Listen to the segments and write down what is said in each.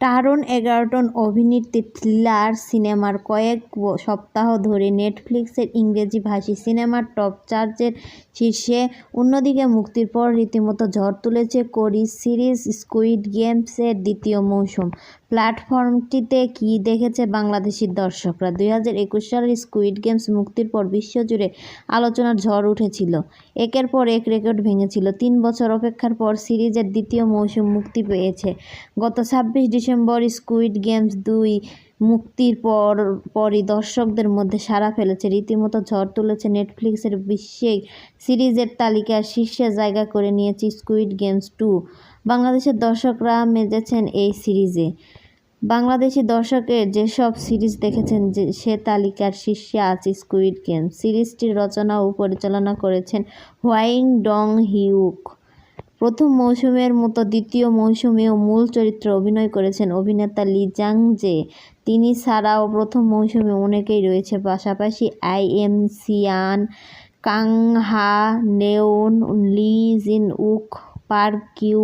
টারন এগারটন অভিনীত থ্রিলার সিনেমার কয়েক সপ্তাহ ধরে নেটফ্লিক্সের ইংরেজিভাষী সিনেমার টপ চার্চের শীর্ষে অন্যদিকে মুক্তির পর রীতিমতো ঝড় তুলেছে কোরিস সিরিজ স্কুইড গেমসের দ্বিতীয় মৌসুম। প্ল্যাটফর্মটিতে কী দেখেছে বাংলাদেশি দর্শকরা? দুই হাজার একুশ সালের স্কুইড গেমস মুক্তির পর বিশ্বজুড়ে আলোচনার ঝড় উঠেছিল। একের পর এক রেকর্ড ভেঙেছিল। তিন বছর অপেক্ষার পর সিরিজের দ্বিতীয় মৌসুম মুক্তি পেয়েছে। গত ছাব্বিশ ডিসেম্বর স্কুইড গেমস দুই মুক্তির পর, পরই দর্শকদের মধ্যে সাড়া ফেলেছে। রীতিমতো ঝড় তুলেছে নেটফ্লিক্সের বিশ্বে সিরিজের তালিকার শীর্ষে জায়গা করে নিয়েছে স্কুইড গেমস টু। বাংলাদেশের দর্শকরা মেজেছেন এই সিরিজে। বাংলাদেশি দর্শকের যেসব সিরিজ দেখেছেন, যে সে তালিকার শীর্ষে আছে স্কুইড গেম সিরিজটির রচনা ও পরিচালনা করেছেন হোয়াইং ডং হিউক প্রথম মৌসুমের মতো দ্বিতীয় মৌসুমেও মূল চরিত্রে অভিনয় করেছেন অভিনেতা লি জাং জে তিনি ছাড়াও প্রথম মৌসুমে অনেকেই রয়েছে, পাশাপাশি Im Siwan, Kang Ha Neul Lee Jin Uk Park Q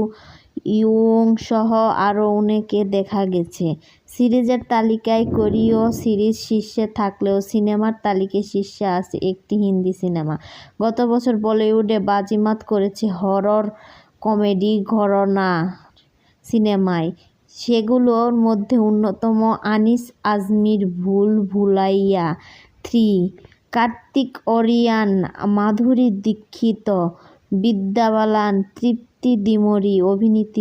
young সহ আরও অনেকে দেখা গেছে। সিরিজের তালিকায় কোরীয় সিরিজ শীর্ষে থাকলেও সিনেমার তালিকায় শীর্ষে আছে একটি হিন্দি সিনেমা। গত বছর বলিউডে বাজিমাত করেছে হরর কমেডি, ঘরানা, সিনেমায়। সেগুলোর মধ্যে অন্যতম আনিস আজমির, ভুল ভুলাইয়া থ্রি, কার্তিক অরিয়ান, মাধুরী দীক্ষিত বিদ্যা বালান তৃপ্তি ডিমরি অভিনীত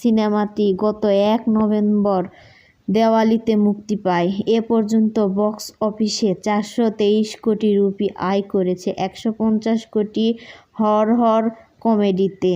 সিনেমাটি গত এক নভেম্বর দেওয়ালিতে মুক্তি পায়। এ পর্যন্ত বক্স অফিসে চারশো তেইশ কোটি রুপি আয় করেছে একশো পঞ্চাশ কোটি হরহর কমেডিতে।